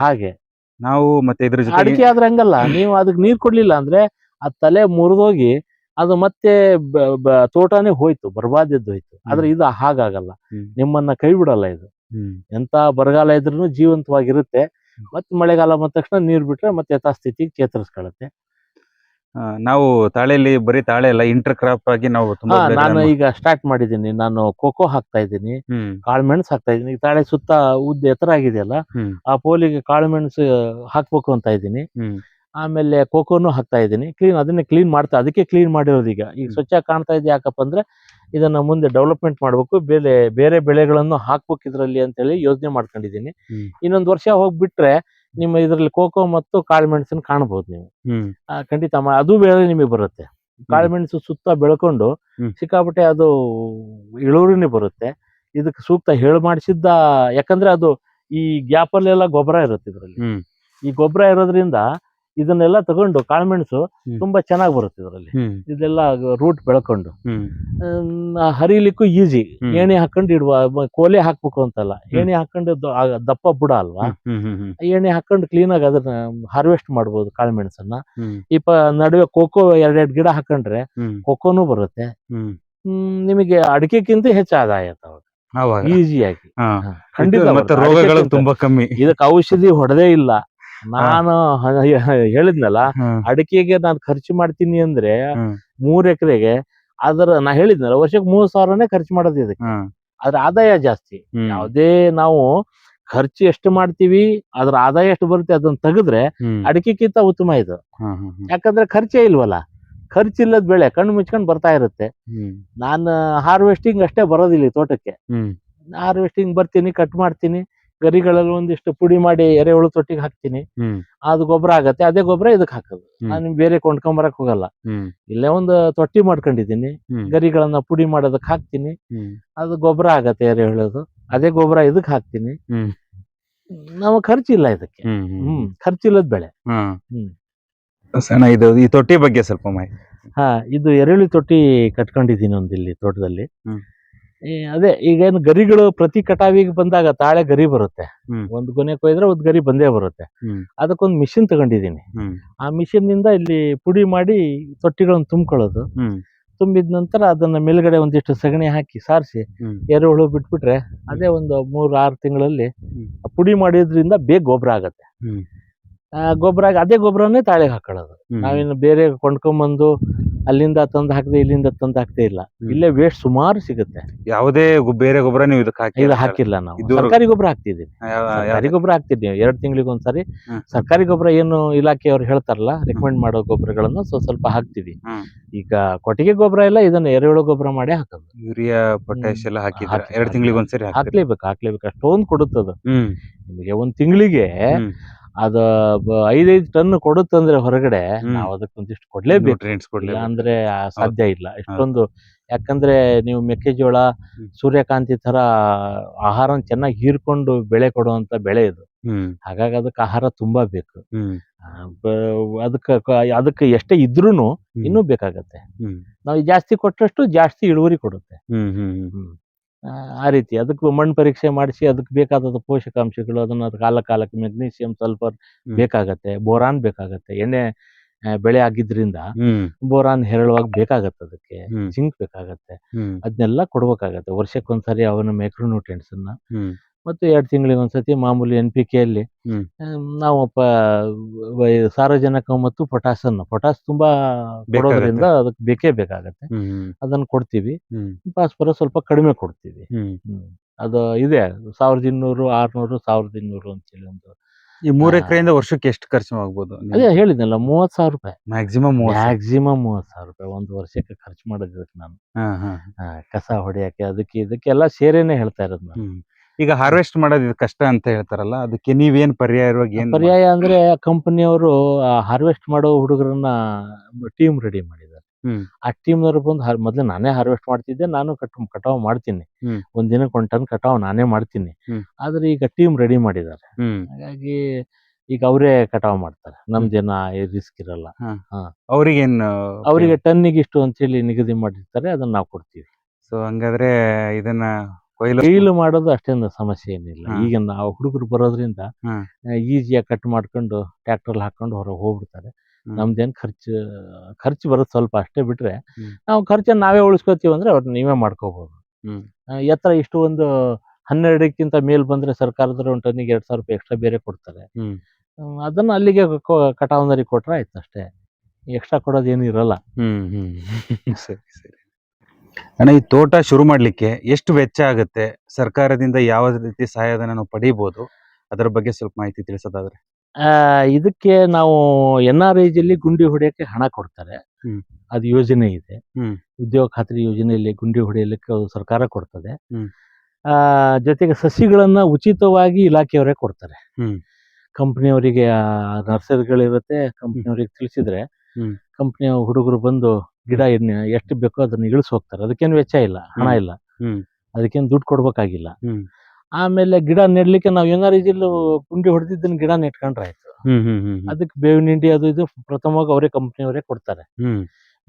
ಹಾಗೆ.
ನಾವು ಮತ್ತೆ ಇದ್ರ ಜೊತೆ
ಅಡಿಕೆ ಆದ್ರೆ ಹಂಗಲ್ಲ. ನೀವು ಅದಕ್ಕೆ ನೀರ್ ಕೊಡ್ಲಿಲ್ಲ ಅಂದ್ರೆ ಆ ತಲೆ ಮುರಿದೋಗಿ ಅದು ಮತ್ತೆ ತೋಟನೇ ಹೋಯ್ತು ಬರ್ಬಾದಿದ್ದು ಹೋಯ್ತು. ಆದ್ರೆ ಇದು ಹಾಗಾಗಲ್ಲ. ನಿಮ್ಮನ್ನ ಕೈ ಬಿಡಲ್ಲ ಇದು. ಎಂತ ಬರಗಾಲ ಇದ್ರೂ ಜೀವಂತವಾಗಿರುತ್ತೆ. ಮತ್ತೆ ಮಳೆಗಾಲ ಬಂದ ತಕ್ಷಣ ನೀರ್ ಬಿಟ್ರೆ ಮತ್ತೆ ಯಥಾಸ್ಥಿತಿಗೆ ಚೇತರಿಸ್ಕೊಳ್ಳುತ್ತೆ.
ನಾವು ತಾಳೆಯಲ್ಲಿ ಬರೀ ತಾಳೆ ಅಲ್ಲ ಇಂಟರ್ ಕ್ರಾಪ್ ಆಗಿ ನಾವು ತುಂಬಾ
ಹಾ ನಾನು
ಬೆಳೆಗಳನ್ನ-
ಈಗ ಸ್ಟಾರ್ಟ್ ಮಾಡಿದ್ದೀನಿ. ನಾನು ಕೋಕೋ ಹಾಕ್ತಾ ಇದ್ದೀನಿ.
ಹ್ಮ್.
ಕಾಳುಮೆಣಸು ಹಾಕ್ತಾ ಇದ್ದೀನಿ. ಈಗ ತಾಳೆ ಸುತ್ತ ಉದ್ದ ಎತ್ತರ ಆಗಿದೆಯಲ್ಲ
ಹ್ಮ್.
ಆ ಪೋಲಿಗೆ ಕಾಳುಮೆಣಸು ಹಾಕ್ಬೇಕು ಅಂತ ಇದ್ದೀನಿ.
ಹ್ಮ್.
ಆಮೇಲೆ ಕೋಕೋನು ಹಾಕ್ತಾ ಇದ್ದೀನಿ. ಕ್ಲೀನ್ ಅದನ್ನೇ ಕ್ಲೀನ್ ಮಾಡ್ತಾ ಅದಕ್ಕೆ ಕ್ಲೀನ್ ಮಾಡಿರೋದು ಈಗ. ಈಗ
ಹ್ಮ್.
ಸ್ವಚ್ಛ ಕಾಣ್ತಾ ಇದೆ ಯಾಕಪ್ಪ ಅಂದ್ರೆ ಇದನ್ನ ಮುಂದೆ ಡೆವಲಪ್ಮೆಂಟ್ ಮಾಡ್ಬೇಕು. ಬೇರೆ ಬೇರೆ ಬೆಳೆಗಳನ್ನು ಹಾಕ್ಬೇಕು ಇದರಲ್ಲಿ ಅಂತೇಳಿ ಯೋಚನೆ ಮಾಡ್ಕೊಂಡಿದ್ದೀನಿ.
ಹ್ಮ್.
ಇನ್ನೊಂದು ವರ್ಷ ಹೋಗ್ಬಿಟ್ರೆ ನಿಮ್ಮ ಇದರಲ್ಲಿ ಕೋಕೋ ಮತ್ತು ಕಾಳುಮೆಣಸನ್ನ ಕಾಣಬಹುದು ನೀವು. ಆ, ಖಂಡಿತ ಮಾ- ಅದು ಬೆಳೆ ನಿಮಗೆ ಬರುತ್ತೆ. ಕಾಳುಮೆಣಸು ಸುತ್ತ ಬೆಳ್ಕೊಂಡು
ಹ್ಮ್.
ಸಿಕ್ಕಾಪಟ್ಟೆ ಅದು ಇಳುವರಿನೇ ಬರುತ್ತೆ. ಇದಕ್ಕೆ ಸೂಕ್ತ ಹೇಳು ಮಾಡಿಸಿದ್ದ ಯಾಕಂದ್ರೆ ಅದು ಈ ಗ್ಯಾಪಲ್ಲೆಲ್ಲ ಗೊಬ್ಬರ ಇರುತ್ತೆ ಇದರಲ್ಲಿ.
ಹ್ಮ್.
ಈ ಗೊಬ್ಬರ ಇರೋದ್ರಿಂದ ಇದನ್ನೆಲ್ಲ ತಗೊಂಡು ಕಾಳುಮೆಣಸು. ತುಂಬಾ ಚೆನ್ನಾಗಿ ಬರುತ್ತೆ ಇದರಲ್ಲಿ. ಇದೆಲ್ಲ ರೂಟ್ ಬೆಳ್ಕೊಂಡು. ಹರಿಲಿಕ್ಕೂ ಈಜಿ
ಎಣ್ಣೆ
ಏಣಿ ಹಾಕೊಂಡು ಇಡುವ ಕೋಲೆ ಹಾಕ್ಬೇಕು ಅಂತಲ್ಲ. ಏಣಿ ಹಾಕೊಂಡು ದ- ಆ ದಪ್ಪ ಬುಡ ಅಲ್ವಾ? ಏಣಿ ಹಾಕೊಂಡು ಕ್ಲೀನ್ ಆಗಿ ಅದನ್ನ ಹಾರ್ವೆಸ್ಟ್ ಮಾಡ್ಬೋದು ಕಾಳುಮೆಣಸನ್ನ
ಇಪ್ಪ
ಈ ಪ ನಡುವೆ ಕೋಕೋ ಎರಡೆರಡು ಗಿಡ ಹಾಕೊಂಡ್ರೆ ಕೋಕೋನು ಬರುತ್ತೆ.
ಹ್ಮ್.
ನಿಮಗೆ ಅಡಿಕೆಗಿಂತ ಹೆಚ್ಚು ಆದಾಯ
ಅವಾಗ.
ಈಸಿಯಾಗಿ
ಹಾ.
ಖಂಡಿತ
ಇದು ಮತ್ತೆ
ಬರುತ್ತೆ.
ರೋಗಗಳು
ಅಡಿಕೆಗಿಂತ.
ತುಂಬಾ ಕಮ್ಮಿ.
ಇದಕ್ಕೆ ಔಷಧಿ ಹೊಡೆದೇ ಇಲ್ಲ. ನಾನು ಹೇಳಿದ್ನಲ್ಲ ಅಡಿಕೆಗೆ ನಾನು ಖರ್ಚು ಮಾಡ್ತೀನಿ ಅಂದ್ರೆ. ಮೂರ್ ಎಕರೆಗೆ ಅದರ ನಾ ಹೇಳಿದ್ನಲ್ಲ ವರ್ಷಕ್ಕೆ ಮೂರ್ ಸಾವಿರನೇ ಖರ್ಚು ಮಾಡೋದು ಇದಕ್ಕೆ. ಅದ್ರ ಆದಾಯ ಜಾಸ್ತಿ. ಯಾವ್ದೇ ನಾವು ಖರ್ಚು ಎಷ್ಟು ಮಾಡ್ತೀವಿ ಅದ್ರ ಆದಾಯ ಎಷ್ಟು ಬರುತ್ತೆ ಅದನ್ನ ತೆಗೆದ್ರೆ ಅಡಿಕೆಗಿಂತ ಉತ್ತಮ ಇದು. ಯಾಕಂದ್ರೆ ಖರ್ಚೇ ಇಲ್ವಲ್ಲ. ಖರ್ಚಿಲ್ಲದ ಬೆಳೆ ಕಣ್ಣು ಮುಚ್ಕೊಂಡು ಬರ್ತಾ ಇರುತ್ತೆ. ನಾನು ಹಾರ್ವೆಸ್ಟಿಂಗ್ ಅಷ್ಟೇ ಬರೋದಿಲ್ಲ ತೋಟಕ್ಕೆ. ಹಾರ್ವೆಸ್ಟಿಂಗ್ ಬರ್ತೀನಿ ಕಟ್ ಮಾಡ್ತೀನಿ. ಗರಿಗಳಲ್ಲಿ ಒಂದಿಷ್ಟು ಪುಡಿ ಮಾಡಿ ಎರೆಹುಳು ತೊಟ್ಟಿಗೆ ಹಾಕ್ತೀನಿ. ಅದು ಗೊಬ್ಬರ ಆಗತ್ತೆ. ಅದೇ ಗೊಬ್ಬರ ಇದಕ್ಕೆ ಹಾಕೋದು. ನಾನು ಬೇರೆ ಕೊಂಡ್ಕೊಂಬರಕ್ ಹೋಗಲ್ಲ. ಇಲ್ಲೇ ಒಂದು ತೊಟ್ಟಿ ಮಾಡ್ಕೊಂಡಿದ್ದೀನಿ. ಗರಿಗಳನ್ನ ಪುಡಿ ಮಾಡೋದಕ್ಕೆ ಹಾಕ್ತೀನಿ. ಅದು ಗೊಬ್ಬರ ಆಗತ್ತೆ ಎರೆಹುಳದು. ಅದೇ ಗೊಬ್ಬರ ಇದಕ್ಕೆ ಹಾಕ್ತೀನಿ. ನಾವು ಖರ್ಚಿಲ್ಲ ಇದಕ್ಕೆ.
ಹ್ಮ್
ಖರ್ಚಿಲ್ಲದ ಬೆಳೆ.
ಇದು ಈ ತೊಟ್ಟಿ ಬಗ್ಗೆ ಸ್ವಲ್ಪ ಮಾಹಿತಿ.
ಹಾ ಇದು ಎರೆಹುಳಿ ತೊಟ್ಟಿ ಕಟ್ಕೊಂಡಿದ್ದೀನಿ ಒಂದು ಇಲ್ಲಿ ತೋಟದಲ್ಲಿ ಅದೇ ಈಗೇನು ಗರಿಗಳು ಪ್ರತಿ ಕಟಾವಿಗೆ ಬಂದಾಗ ತಾಳೆ ಗರಿ ಬರುತ್ತೆ. ಒಂದು ಗೊನೆ ಕೊಯ್ದ್ರೆ ಒಂದು ಗರಿ ಬಂದೇ ಬರುತ್ತೆ. ಅದಕ್ಕೊಂದು ಮಿಷಿನ್ ತಗೊಂಡಿದ್ದೀನಿ. ಆ ಮಿಷಿನ್ನಿಂದ ಇಲ್ಲಿ ಪುಡಿ ಮಾಡಿ ತೊಟ್ಟಿಗಳನ್ನು ತುಂಬಿಕೊಳ್ಳೋದು. ತುಂಬಿದ ನಂತರ ಅದನ್ನ ಮೇಲ್ಗಡೆ ಒಂದಿಷ್ಟು ಸಗಣಿ ಹಾಕಿ ಸಾರಿಸಿ ಎರೆಹುಳು ಬಿಟ್ಬಿಟ್ರೆ ಅದೇ ಒಂದು ಮೂರು ಆರು ತಿಂಗಳಲ್ಲಿ ಪುಡಿ ಮಾಡಿದ್ರಿಂದ ಬೇಗ ಗೊಬ್ಬರ ಆಗತ್ತೆ. ಗೊಬ್ಬರ ಅದೇ ಗೊಬ್ಬರನೇ ತಾಳೆಗೆ ಹಾಕೊಳ್ಳೋದು.
ನಾವಿನ್ನು
ನಾವೇನು ಬೇರೆ ಕೊಂಡ್ಕೊಂಬಂದು ಅಲ್ಲಿಂದ ತಂದು ಹಾಕದೆ ಇಲ್ಲಿಂದ ತಂದು ಹಾಕ್ದೇ ಇಲ್ಲ. ಇಲ್ಲೇ ವೇಸ್ಟ್ ಸುಮಾರು ಸಿಗುತ್ತೆ.
ಯಾವುದೇ ಬೇರೆ ಗೊಬ್ಬರ ನೀವು ಇದಕ್ಕೆ ಹಾಕಿ
ಇದು ಹಾಕಿಲ್ಲ ನಾವು. ಸರ್ಕಾರಿ ಗೊಬ್ಬರ ಹಾಕ್ತಿದ್ದೀವಿ. ಸರ್ಕಾರಿ ಗೊಬ್ಬರ ಹಾಕ್ತಿದ್ದೀವಿ. ಎರಡು ತಿಂಗಳಿಗೆ ಒಂದ್ಸರಿ. ಸರ್ಕಾರಿ ಗೊಬ್ಬರ ಏನು ಇಲಾಖೆಯವ್ರು ಹೇಳ್ತಾರಲ್ಲ ರೆಕಮೆಂಡ್ ಮಾಡೋ ಗೊಬ್ಬರಗಳನ್ನ ಸ್ವಲ್ಪ ಸ್ವಲ್ಪ ಹಾಕ್ತಿವಿ. ಈಗ ಕೊಟ್ಟಿಗೆ ಗೊಬ್ಬರ ಎಲ್ಲ ಇದನ್ನ ಎರೆಹುಳು ಗೊಬ್ಬರ ಮಾಡಿ ಹಾಕೋದು.
ಯೂರಿಯಾ ಪೊಟ್ಯಾಶ್ ಎಲ್ಲ
ಹಾಕಿ-
ಎರಡು ತಿಂಗಳಿಗೆ ಒಂದ್ಸರಿ
ಹಾಕ್ಲೇಬೇಕು ಹಾಕ್ಲೇಬೇಕು. ಅಷ್ಟೊಂದು ಕೊಡುತ್ತದು. ನಿಮಗೆ ಒಂದ್ ತಿಂಗಳಿಗೆ. ಅದ ಐದೈದು ಟನ್ ಕೊಡುತ್ತಂದ್ರೆ ಹೊರಗಡೆ
ಹ್ಮ್.
ನಾವು ಅದಕ್ಕೆ ಒಂದಿಷ್ಟು ಕೊಡ್ಲೇಬೇಕು.
ನ್ಯೂಟ್ರಿಯೆಂಟ್ಸ್
ಇಲ್ಲ ಅಂದ್ರೆ ಆ ಸಾಧ್ಯ ಇಲ್ಲ. ಇಷ್ಟೊಂದು ಯಾಕಂದ್ರೆ ನೀವು ಮೆಕ್ಕೆಜೋಳ
ಹ್ಮ್.
ಸೂರ್ಯಕಾಂತಿ ತರ ಆಹಾರ ಚೆನ್ನಾಗಿ ಹೀರ್ಕೊಂಡು ಬೆಳೆ ಕೊಡುವಂತ ಬೆಳೆ ಇದು.
ಹ್ಮ್.
ಹಾಗಾಗಿ ಅದಕ್ಕೆ ಆಹಾರ ತುಂಬಾ ಬೇಕು.
ಹ್ಮ್.
ಆ, ಬ- ಅದಕ್ಕೆ ಕ- ಅದಕ್ಕೆ ಎಷ್ಟೇ ಇದ್ರೂನು
ಹ್ಮ್.
ಇನ್ನೂ ಬೇಕಾಗತ್ತೆ.
ಹ್ಮ್.
ನಾವು ಜಾಸ್ತಿ ಕೊಟ್ಟಷ್ಟು ಜಾಸ್ತಿ ಇಳುವರಿ ಕೊಡುತ್ತೆ.
ಹ್ಮ್ ಹ್ಮ್ ಹ್ಮ್.
ಆ, ಆ ರೀತಿ. ಅದಕ್ಕೆ ಮಣ್ಣು ಪರೀಕ್ಷೆ ಮಾಡಿಸಿ ಅದಕ್ಕೆ ಬೇಕಾದ ಪೋಷಕಾಂಶಗಳು ಅದನ್ನ ಕಾಲ ಕಾಲಕ್ಕೆ ಮೆಗ್ನೀಷಿಯಂ ಸಲ್ಫರ್. ಬೇಕಾಗತ್ತೆ ಬೋರಾನ್ ಬೇಕಾಗತ್ತೆ. ಎಣ್ಣೆ ಬೆಳೆ ಆಗಿದ್ರಿಂದ ಬೋರಾನ್ ಹೇರಳವಾಗಿ ಬೇಕಾಗತ್ತೆ ಅದಕ್ಕೆ ಜಿಂಕ್ ಬೇಕಾಗತ್ತೆ. ಅದನ್ನೆಲ್ಲ ಕೊಡ್ಬೇಕಾಗತ್ತೆ. ವರ್ಷಕ್ಕೊಂದ್ಸರಿ ಅವನ ಮೈಕ್ರೋನ್ಯೂಟ್ರಿಯೆಂಟ್ಸ್ ಅನ್ನ ಮತ್ತು ಎರಡು ತಿಂಗಳಿಗೆ ಒಂದ್ಸತಿ ಮಾಮೂಲಿ ಎನ್ ಪಿ ಕೆಯಲ್ಲಿ
ಹ್ಮ್.
ನಾವು ಪ ವ- ಸಾರಜನಕ ಮತ್ತು ಪೊಟಾಸನ್ನ ಪೊಟಾಸ್ ತುಂಬಾ ಕೊಡೋದ್ರಿಂದ ಅದಕ್ಕೆ ಬೇಕೇ ಬೇಕಾಗತ್ತೆ.
ಹ್ಮ್ ಹ್ಮ್.
ಅದನ್ನ ಕೊಡ್ತೀವಿ.
ಹ್ಮ್.
ಫಾಸ್ಫರಸ್ ಸ್ವಲ್ಪ ಕಡಿಮೆ ಕೊಡ್ತೀವಿ.
ಹ್ಮ್.
ಹ್ಮ್. ಅದು ಇದೆ ಸಾವಿರದ ಇನ್ನೂರು ಆರ್ನೂರು ಸಾವಿರದ ಇನ್ನೂರು ಅಂತೇಳಿ ಒಂದು.
ಈ ಮೂರ್. ಎಕರೆಯಿಂದ ವರ್ಷಕ್ಕೆ ಎಷ್ಟು ಖರ್ಚು ಆಗ್ಬೋದು
ಅದೇ ಹೇಳಿದ್ನಲ್ಲ ಮೂವತ್ ಸಾವಿರ ರೂಪಾಯಿ.
ಮ್ಯಾಕ್ಸಿಮಮ್
ಮ್ಯಾಕ್ಸಿಮಮ್ ಮೂವತ್ ಸಾವಿರ ರೂಪಾಯಿ ಒಂದು ವರ್ಷಕ್ಕೆ ಖರ್ಚು ಮಾಡೋದಕ್ಕೆ ನಾನು.
ಹಾ ಹಾ.
ಆ, ಕಸ ಹೊಡೆಯಕ್ಕೆ ಅದಕ್ಕೆ ಇದಕ್ಕೆಲ್ಲ ಸೇರೇನೆ ಹೇಳ್ತಾ ಇರೋದು ನಾನು.
ಹ್ಮ್. ಈಗ ಹಾರ್ವೆಸ್ಟ್ ಮಾಡೋದು ಇದು ಕಷ್ಟ ಅಂತ ಹೇಳ್ತಾರಲ್ಲ ಅದಕ್ಕೆ ನೀವೇನ್ ಪರ್ಯಾಯವಾಗಿ ಏನ್
ಪರ್ಯಾಯ ಅಂದ್ರೆ ಕಂಪನಿಯವರು ಹಾರ್ವೆಸ್ಟ್ ಮಾಡೋ ಹುಡುಗರನ್ನ ಟೀಮ್ ರೆಡಿ ಮಾಡಿದ್ದಾರೆ.
ಹ್ಮ್.
ಆ ಟೀಮ್ನವ್ರು ಬಂದು ಹಾರ್- ಮೊದ್ಲು ನಾನೇ ಹಾರ್ವೆಸ್ಟ್ ಮಾಡ್ತಿದ್ದೆ ನಾನು ಕಟ್ ಕಟಾವ್ ಮಾಡ್ತೀನಿ.
ಹ್ಮ್.
ಒಂದ್ ದಿನಕ್ಕೆ ಒಂದ್ ಟನ್ ಕಟಾವ್ ನಾನೇ ಮಾಡ್ತೀನಿ.
ಹ್ಮ್.
ಆದ್ರೆ ಈಗ ಟೀಮ್ ರೆಡಿ ಮಾಡಿದ್ದಾರೆ.
ಹ್ಮ್.
ಹಾಗಾಗಿ ಈಗ ಅವರೇ ಕಟಾವ್ ಮಾಡ್ತಾರೆ. ನಮ್ದೇನ ರಿಸ್ಕ್ ಇರಲ್ಲ.
ಅವ್ರಿಗೇನ್
ಅವರಿಗೆ ಟನ್ನಿಗೆ ಇಷ್ಟು ಅಂತ ಹೇಳಿ ನಿಗದಿ ಮಾಡಿರ್ತಾರೆ ಅದನ್ನ ನಾವು ಕೊಡ್ತೀವಿ.
ಸೊ ಹಂಗಾದ್ರೆ ಇದನ್ನ ಕೊಯ್ಲು
ಮಾಡೋದು ಅಷ್ಟೇನು ಸಮಸ್ಯೆ ಏನಿಲ್ಲ
ಹಾ.
ಈಗ ನಾವು ಹುಡುಗರು ಬರೋದ್ರಿಂದ
ಹಾ.
ಈಸಿಯಾಗಿ ಕಟ್ ಮಾಡ್ಕೊಂಡು ಟ್ರ್ಯಾಕ್ಟರ್ ಹಾಕೊಂಡು ಹೊರಗೆ ಹೋಗ್ಬಿಡ್ತಾರೆ
ಹ್ಮ್.
ನಮ್ದೇನ್ ಖರ್ಚು ಖರ್ಚು ಬರೋದು ಸ್ವಲ್ಪ ಅಷ್ಟೇ ಬಿಟ್ರೆ
ಹ್ಮ್.
ನಾವು ಖರ್ಚನ್ನ ನಾವೇ ಉಳಿಸ್ಕೋತೀವಿ ಅಂದ್ರೆ ಅವ್ರನ್ನ ನೀವೇ ಮಾಡ್ಕೋಬಹುದು
ಹ್ಮ್.
ಆ, ಎತ್ತರ ಇಷ್ಟು ಒಂದು ಹನ್ನೆರಡಕ್ಕಿಂತ ಮೇಲ್ ಬಂದ್ರೆ ಸರ್ಕಾರದವರು ಒಂದು ಟನ್ನಿಗೆ ಎರಡ್ ಸಾವಿರ ರೂಪಾಯಿ ಎಕ್ಸ್ಟ್ರಾ ಬೇರೆ ಕೊಡ್ತಾರೆ
ಹ್ಮ್.
ಹ್ಮ್, ಅದನ್ನ ಅಲ್ಲಿಗೆ ಕಟಾವನರಿಗೆ ಕೊಟ್ರೆ ಆಯ್ತು ಅಷ್ಟೇ ಎಕ್ಸ್ಟ್ರಾ ಕೊಡೋದು ಏನು ಇರಲ್ಲ
ಹ್ಮ್ ಹ್ಮ್ ಸರಿ ಸರಿ ಅಣ್ಣ ಈ ತೋಟ ಶುರು ಮಾಡ್ಲಿಕ್ಕೆ ಎಷ್ಟು ವೆಚ್ಚ ಆಗುತ್ತೆ ಸರ್ಕಾರದಿಂದ ಯಾವ ರೀತಿ ಸಹಾಯಧನ ನಾವು ಪಡೀಬಹುದು ಅದರ ಬಗ್ಗೆ ಸ್ವಲ್ಪ ಮಾಹಿತಿ ತಿಳಿಸೋದಾದ್ರೆ
ಆ, ಇದಕ್ಕೆ ನಾವು ಎನ್ ಆರ್ ಐಜಲ್ಲಿ ಗುಂಡಿ ಹೊಡೆಯಕ್ಕೆ ಹಣ ಕೊಡ್ತಾರೆ
ಹ್ಮ್.
ಅದು ಯೋಜನೆ ಇದೆ
ಹ್ಮ್.
ಉದ್ಯೋಗ ಖಾತ್ರಿ ಯೋಜನೆಯಲ್ಲಿ ಗುಂಡಿ ಹೊಡೆಯಲಿಕ್ಕೆ ಅದು ಸರ್ಕಾರ ಕೊಡ್ತದೆ
ಹ್ಮ್.
ಆ, ಜೊತೆಗೆ ಸಸಿಗಳನ್ನ ಉಚಿತವಾಗಿ ಇಲಾಖೆಯವರೇ ಕೊಡ್ತಾರೆ
ಹ್ಮ್.
ಕಂಪ್ನಿಯವರಿಗೆ ನರ್ಸರಿಗಳಿರುತ್ತೆ ಕಂಪ್ನಿಯವರಿಗೆ ತಿಳಿಸಿದ್ರೆ
ಹ್ಮ್.
ಕಂಪ್ನಿಯ ಹುಡುಗರು ಬಂದು ಗಿಡ ಎಣ್ಣೆ ಎಷ್ಟು ಬೇಕೋ ಅದನ್ನ ಇಳಿಸ್ ಹೋಗ್ತಾರೆ. ಅದಕ್ಕೇನು ವೆಚ್ಚ ಇಲ್ಲ ಹಣ ಇಲ್ಲ. ಅದಕ್ಕೇನು ದುಡ್ಡು ಕೊಡ್ಬೇಕಾಗಿಲ್ಲ. ಆಮೇಲೆ ಗಿಡ ನೆಡ್ಲಿಕ್ಕೆ ನಾವು ಏನಾರು ಇದಿಲ್ಲ ಕುಂಡಿ ಹೊಡೆದಿದ್ದನ್ನ ಗಿಡ ನೆಟ್ಕೊಂಡ್ರೆ ಆಯ್ತು. ಅದಕ್ಕೆ ಬೇವಿನ ಹಿಂಡಿ ಅದು ಇದು ಪ್ರಥಮವಾಗಿ ಅವರೇ ಕಂಪ್ನಿಯವರೇ ಕೊಡ್ತಾರೆ.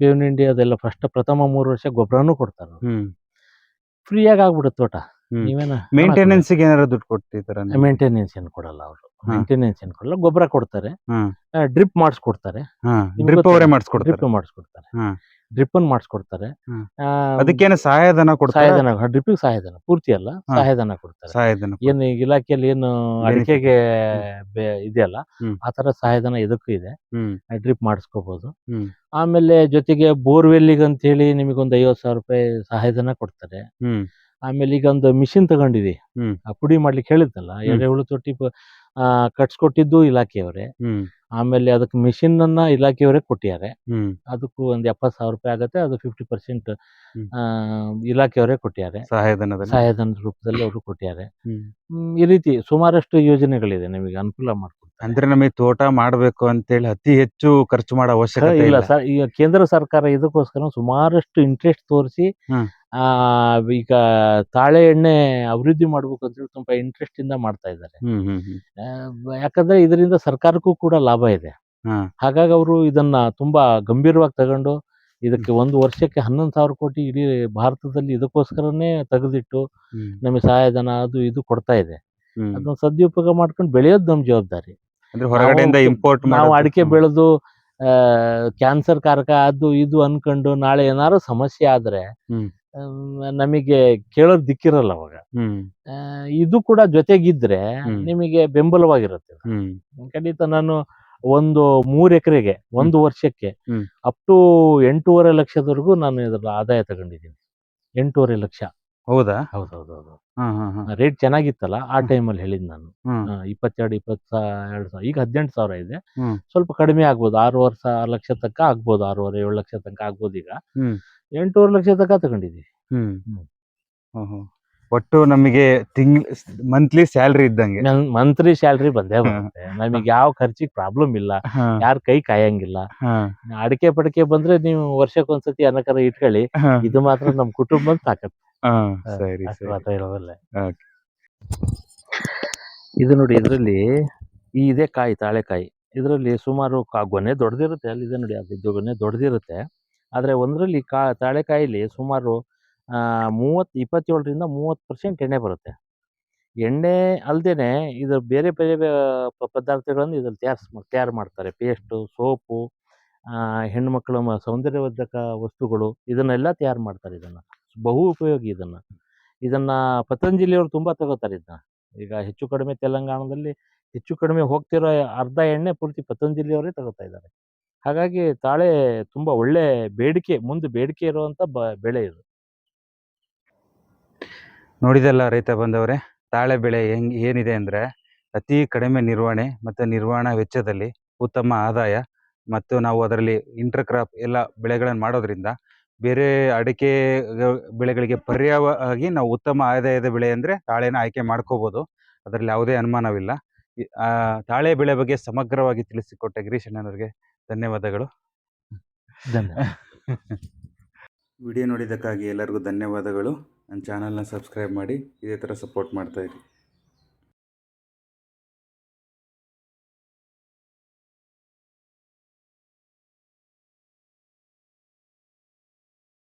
ಬೇವಿನ ಹಿಂಡಿ ಅದೆಲ್ಲ ಫಸ್ಟ್ ಪ್ರಥಮ ಮೂರು ವರ್ಷ ಗೊಬ್ಬರನೂ ಕೊಡ್ತಾರೆ ಫ್ರೀಯಾಗಿ ಆಗ್ಬಿಡುತ್ತೆ ತೋಟ. ನೀವೇನ
ಮೇಂಟೆನೆನ್ಸ್ಗೆ ಏನಾರ ದುಡ್ಡು ಕೊಡ್ತಿದಾರ
ಮೇಂಟೆನೆನ್ಸ್ ಏನು ಕೊಡಲ್ಲ ಅವರು. ಮೇಂಟೆನೆನ್ಸ್ ಏನು ಕೊಡಲ್ಲ ಗೊಬ್ಬರ ಕೊಡ್ತಾರೆ. ಡ್ರಿಪ್ ಮಾಡಿಸ್ಕೊಡ್ತಾರೆ.
ಡ್ರಿಪ್ ಅವರೇ? ಮಾಡಿಸ್ಕೊಡ್ತಾರೆ.
ಡ್ರಿಪ್ ಮಾಡಿಸ್ಕೊಡ್ತಾರೆ. ಡ್ರಿಪ್ ಅನ್ನು ಮಾಡಿಸ್ಕೊಡ್ತಾರೆ.
ಅದಕ್ಕೇನು ಸಹಾಯಧನ ಕೊಡ್ತಾರೆ?
ಸಹಾಯಧನ ಡ್ರಿಪ್ಪಿಗೆ ಸಹಾಯಧನ ಪೂರ್ತಿ ಅಲ್ಲ ಸಹಾಯಧನ ಕೊಡ್ತಾರೆ.
ಸಹಾಯಧನ.
ಏನು ಇಲಾಖೆಯಲ್ಲಿ ಏನು ಅಡಿಕೆಗೆ ಇದೆಯಲ್ಲ. ಆ ತರ ಸಹಾಯಧನ ಇದಕ್ಕೂ ಇದೆ. ಡ್ರಿಪ್ ಮಾಡಿಸ್ಕೋಬಹುದು ಆಮೇಲೆ ಜೊತೆಗೆ ಬೋರ್ವೆಲ್ಲಿಗೆ ಅಂತ ಹೇಳಿ ನಿಮಗೊಂದು ಒಂದು ಐವತ್ತು ಸಾವಿರ ರೂಪಾಯಿ ಸಹಾಯಧನ ಕೊಡ್ತಾರೆ. ಆಮೇಲೆ ಈಗ ಒಂದು ಮಿಷಿನ್ ತಗೊಂಡಿವಿ
ಹ್ಮ್.
ಆ ಪುಡಿ ಮಾಡ್ಲಿಕ್ಕೆ ಹೇಳಿದ್ನಲ್ಲ. ಎರೆಹುಳು ತೊಟ್ಟಿ ಪ- ಆ, ಕಟ್ಸ್ಕೊಟ್ಟಿದ್ದು ಇಲಾಖೆಯವರೇ
ಹ್ಮ್
ಆಮೇಲೆ ಅದಕ್ಕೆ ಮಿಷಿನ್ ಅನ್ನ ಇಲಾಖೆಯವರೇ ಕೊಟ್ಟಿದ್ದಾರೆ
ಹ್ಮ್
ಅದಕ್ಕೂ ಒಂದು ಎಪ್ಪತ್ತು ಸಾವಿರ ರೂಪಾಯಿ ಆಗುತ್ತೆ ಅದು ಫಿಫ್ಟಿ ಪರ್ಸೆಂಟ್
ಹ್ಮ್.
ಇಲಾಖೆಯವರೇ ಕೊಟ್ಟಿದ್ದಾರೆ
ಸಹಾಯಧನದಲ್ಲಿ
ಸಹಾಯಧನದ ರೂಪದಲ್ಲಿ ಅವರು ಕೊಟ್ಟಿದ್ದಾರೆ
ಹ್ಮ್.
ಹ್ಮ್, ಈ ರೀತಿ ಸುಮಾರಷ್ಟು ಯೋಜನೆಗಳಿದೆ ನಿಮಗೆ ಅನುಕೂಲ ಮಾಡ್ಕೊಡ್ತಾರೆ
ಅಂದ್ರೆ ನಮಗೆ ತೋಟ ಅಂತ ಅಂತೇಳಿ ಅತಿ ಹೆಚ್ಚು ಖರ್ಚು ಮಾಡೋ ಅವಶ್ಯಕತೆ
ಇಲ್ಲ
ಇಲ್ಲ
ಸರ್ ಈಗ ಕೇಂದ್ರ ಸರ್ಕಾರ ಇದಕ್ಕೋಸ್ಕರ ಸುಮಾರಷ್ಟು ಇಂಟ್ರೆಸ್ಟ್ ತೋರಿಸಿ
ಹ್ಮ್.
ಆ ಈಗ ತಾಳೆ ಎಣ್ಣೆ ಅಭಿವೃದ್ಧಿ ಮಾಡ್ಬೇಕು ಅಂತ ಹೇಳಿ ತುಂಬಾ ಇಂಟ್ರೆಸ್ಟ್ ಇಂದ ಮಾಡ್ತಾ ಇದ್ದಾರೆ. ಯಾಕಂದ್ರೆ ಇದರಿಂದ ಸರ್ಕಾರಕ್ಕೂ ಕೂಡ ಲಾಭ ಇದೆ. ಹಾಗಾಗಿ ಅವರು ಇದನ್ನ ತುಂಬಾ ಗಂಭೀರವಾಗಿ ತಗೊಂಡು ಇದಕ್ಕೆ ಒಂದು ವರ್ಷಕ್ಕೆ ಹನ್ನೊಂದು ಸಾವಿರ ಕೋಟಿ ಇಡೀ ಭಾರತದಲ್ಲಿ ಇದಕ್ಕೋಸ್ಕರನೇ ತೆಗೆದಿಟ್ಟು ನಮಗೆ ಸಹಾಯಧನ ಅದು ಇದು ಕೊಡ್ತಾ ಇದೆ. ಅದನ್ನ ಸದುಪಯೋಗ ಮಾಡ್ಕೊಂಡು ಬೆಳೆಯೋದು ನಮ್ಮ ಜವಾಬ್ದಾರಿ.
ಹೊರಗಡೆಯಿಂದ
ನಾವು-
ಇಂಪೋರ್ಟ್
ನಾವು ಅಡಿಕೆ ಬೆಳೆದು ಕ್ಯಾನ್ಸರ್ ಕಾರಕ ಅದು ಇದು ಅನ್ಕೊಂಡು ನಾಳೆ ಏನಾದ್ರು ಸಮಸ್ಯೆ ಆದ್ರೆ ನಮಗೆ ಕೇಳೋದ್ ದಿಕ್ಕಿರಲ್ಲ ಅವಾಗ. ಆ, ಇದು ಕೂಡ ಜೊತೆಗಿದ್ರೆ
ಹ್ಮ್.
ನಿಮಗೆ ಬೆಂಬಲವಾಗಿರುತ್ತೆ.
ಹ್ಮ್.
ಖಂಡಿತ ನಾನು ಒಂದು ಮೂರ್ ಎಕರೆಗೆ ಒಂದು ವರ್ಷಕ್ಕೆ
ಹ್ಮ್.
ಅಪ್ ಟು ಎಂಟೂವರೆ ಲಕ್ಷದವರೆಗೂ ನಾನು ಇದ್ರ ಆದಾಯ ತಗೊಂಡಿದ್ದೀನಿ. ಎಂಟೂವರೆ ಲಕ್ಷ.
ಹೌದಾ?
ಹೌದೌದೌದು. ರೇಟ್ ಚೆನ್ನಾಗಿತ್ತಲ್ಲ ಆ ಟೈಮಲ್ಲಿ ಹೇಳಿದ್ ನಾನು.
ಹ್ಮ್.
ಆ, ಇಪ್ಪತ್ತೆರಡು ಇಪ್ಪತ್ತ ಎರಡು ಸಾವಿರ ಈಗ ಹದಿನೆಂಟು ಸಾವಿರ ಇದೆ.
ಹ್ಮ್.
ಸ್ವಲ್ಪ ಕಡಿಮೆ ಆಗ್ಬೋದು ಆರೂವರೆ ಲಕ್ಷ ತನಕ ಆಗ್ಬೋದು ಆರೂವರೆ ಏಳು ಲಕ್ಷ ತನಕ ಆಗ್ಬೋದು ಈಗ.
ಹ್ಮ್.
ಎಂಟೂವರೆ ಲಕ್ಷ ತನಕ ತಗೊಂಡಿದ್ದೀವಿ
ಹ್ಮ್.
ಹ್ಮ್.
ಹ್ಮ್ ಹ್ಮ್. ಒಟ್ಟು ನಮಗೆ ತಿಂಗ್ ಮಂತ್ಲಿ ಸ್ಯಾಲ್ರಿ ಇದ್ದಂಗೆ.
ಮಂತ್ಲಿ ಸ್ಯಾಲ್ರಿ ಬಂದೇ ಬರುತ್ತೆ. ನಮಗೆ ಯಾವ ಖರ್ಚಿಗೆ ಪ್ರಾಬ್ಲಮ್ ಇಲ್ಲ. ಯಾರ ಕೈ ಕಾಯಂಗಿಲ್ಲ. ಅಡಿಕೆ ಪಡಿಕೆ ಬಂದ್ರೆ ನೀವು ವರ್ಷಕ್ಕೊಂದ್ಸತಿ ಅನಕರ ಇಟ್ಕೊಳ್ಳಿ. ಇದು ಮಾತ್ರ ನಮ್ ಕುಟುಂಬ ಸಾಕತ್ತೆ
ಸರಿ
ಇರೋದಲ್ಲ. ಇದು ನೋಡಿ ಇದರಲ್ಲಿ ಈ ಇದೆ ಕಾಯಿ ತಾಳೆಕಾಯಿ ಇದರಲ್ಲಿ ಸುಮಾರು ಕಾಗೋನೆ ದೊಡ್ಡದಿರುತ್ತೆ. ಅಲ್ಲಿ ಇದೆ ನೋಡಿ ಅದು ಗೊನೆ ದೊಡ್ಡದಿರುತ್ತೆ. ಆದರೆ ಒಂದರಲ್ಲಿ ಕಾ ತಾಳೆಕಾಯಿಲಿ ಸುಮಾರು ಮೂವತ್ತು, ಇಪ್ಪತ್ತೇಳರಿಂದ ಮೂವತ್ತು ಪರ್ಸೆಂಟ್ ಎಣ್ಣೆ ಬರುತ್ತೆ. ಎಣ್ಣೆ ಅಲ್ಲದೇ ಇದು ಬೇರೆ ಬೇರೆ ಪದಾರ್ಥಗಳನ್ನು ಇದ್ರಲ್ಲಿ ತಯಾರಿಸ್ ತಯಾರು ಮಾಡ್ತಾರೆ. ಪೇಸ್ಟು, ಸೋಪು ಹೆಣ್ಣುಮಕ್ಕಳ ಸೌಂದರ್ಯವರ್ಧಕ ವಸ್ತುಗಳು ಇದನ್ನೆಲ್ಲ ತಯಾರು ಮಾಡ್ತಾರೆ ಇದನ್ನು. ಬಹು ಉಪಯೋಗಿ ಇದನ್ನು. ಇದನ್ನು ಪತಂಜಲಿಯವರು ತುಂಬ ತಗೋತಾರೆ ಇದನ್ನ ಈಗ ಹೆಚ್ಚು ಕಡಿಮೆ ತೆಲಂಗಾಣದಲ್ಲಿ ಹೆಚ್ಚು ಕಡಿಮೆ ಹೋಗ್ತಿರೋ ಅರ್ಧ ಎಣ್ಣೆ ಪೂರ್ತಿ ಪತಂಜಲಿಯವರೇ ತಗೋತಾ ಇದ್ದಾರೆ. ಹಾಗಾಗಿ ತಾಳೆ ತುಂಬಾ ಒಳ್ಳೆ ಬೇಡಿಕೆ, ಮುಂದೆ ಬೇಡಿಕೆ ಇರುವಂತ ಬೆಳೆ ಇದು.
ನೋಡಿದಲ್ಲ ರೈತ ಬಂದವರೇ, ತಾಳೆ ಬೆಳೆ ಹೆಂಗ್, ಏನಿದೆ ಅಂದ್ರೆ ಅತಿ ಕಡಿಮೆ ನಿರ್ವಹಣೆ ಮತ್ತು ನಿರ್ವಹಣಾ ವೆಚ್ಚದಲ್ಲಿ ಉತ್ತಮ ಆದಾಯ ಮತ್ತು ನಾವು ಅದರಲ್ಲಿ ಇಂಟರ್ ಕ್ರಾಪ್ ಎಲ್ಲ ಬೆಳೆಗಳನ್ನು ಮಾಡೋದ್ರಿಂದ ಬೇರೆ ಅಡಿಕೆ ಬೆಳೆಗಳಿಗೆ ಪರ್ಯಾಯವಾಗಿ ನಾವು ಉತ್ತಮ ಆದಾಯದ ಬೆಳೆ ಅಂದರೆ ತಾಳೆನ ಆಯ್ಕೆ ಮಾಡ್ಕೋಬೋದು. ಅದರಲ್ಲಿ ಯಾವುದೇ ಅನುಮಾನವಿಲ್ಲ. ತಾಳೆ ಬೆಳೆ ಬಗ್ಗೆ ಸಮಗ್ರವಾಗಿ ತಿಳಿಸಿಕೊಟ್ಟ ಗಿರೀಶ್ ಅಣ್ಣನವ್ರಿಗೆ. ಧನ್ಯವಾದಗಳು.
ಧನ್ಯವಾದ.
ವಿಡಿಯೋ ನೋಡಿದ್ದಕ್ಕಾಗಿ ಎಲ್ಲರಿಗೂ ಧನ್ಯವಾದಗಳು. ನನ್ನ ಚಾನಲ್ನ ಸಬ್ಸ್ಕ್ರೈಬ್ ಮಾಡಿ ಇದೇ ಥರ ಸಪೋರ್ಟ್ ಮಾಡ್ತಾಯಿರಿ